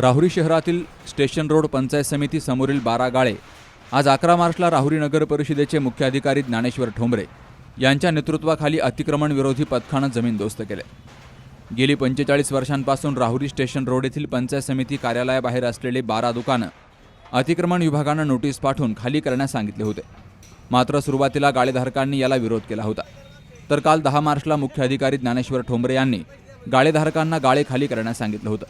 राहुरी शहरातील station road panchayat समिती समोरील बारा गाळे आज अकरा मार्चला राहुरी नगर परिषदेचे मुख्याधिकारी ज्ञानेश्वर ठोंबरे यांच्या नेतृत्वाखाली अतिक्रमण विरोधी पथकानं जमीनदोस्त केले. गेली पंचेचाळीस वर्षांपासून राहुरी स्टेशन रोड येथील पंचायत समिती कार्यालयाबाहेर असलेली बारा दुकानं अतिक्रमण विभागानं नोटीस पाठवून खाली करण्यास सांगितले होते. मात्र सुरुवातीला गाळेधारकांनी याला विरोध केला होता. तर काल दहा मार्चला मुख्याधिकारी ज्ञानेश्वर ठोंबरे यांनी गाळेधारकांना गाळे खाली करण्यास सांगितलं होतं.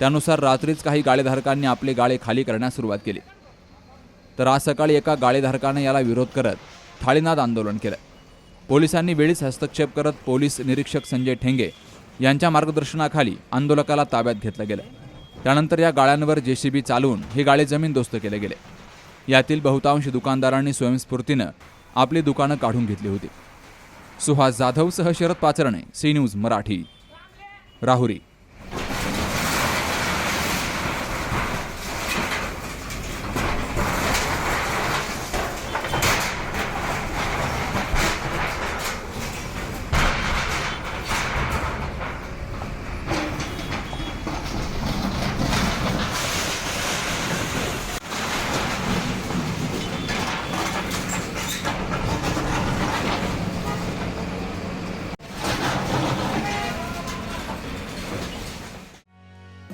त्यानुसार रात्रीच काही गाळेधारकांनी आपले गाळे खाली करण्यास सुरुवात केली. तर आज सकाळी एका गाळेधारकाने याला विरोध करत थाळीनाद आंदोलन केलं. पोलिसांनी वेळीच हस्तक्षेप करत पोलीस निरीक्षक संजय ठेंगे यांच्या मार्गदर्शनाखाली आंदोलकाला ताब्यात घेतलं गेलं. त्यानंतर या गाळ्यांवर जेसीबी चालवून हे गाळे जमीनदोस्त केले गेले. यातील बहुतांश दुकानदारांनी स्वयंस्फूर्तीनं आपली दुकानं काढून घेतली होती. Suhas जाधवसह Sharad Pacharne C news Marathi. Rahuri.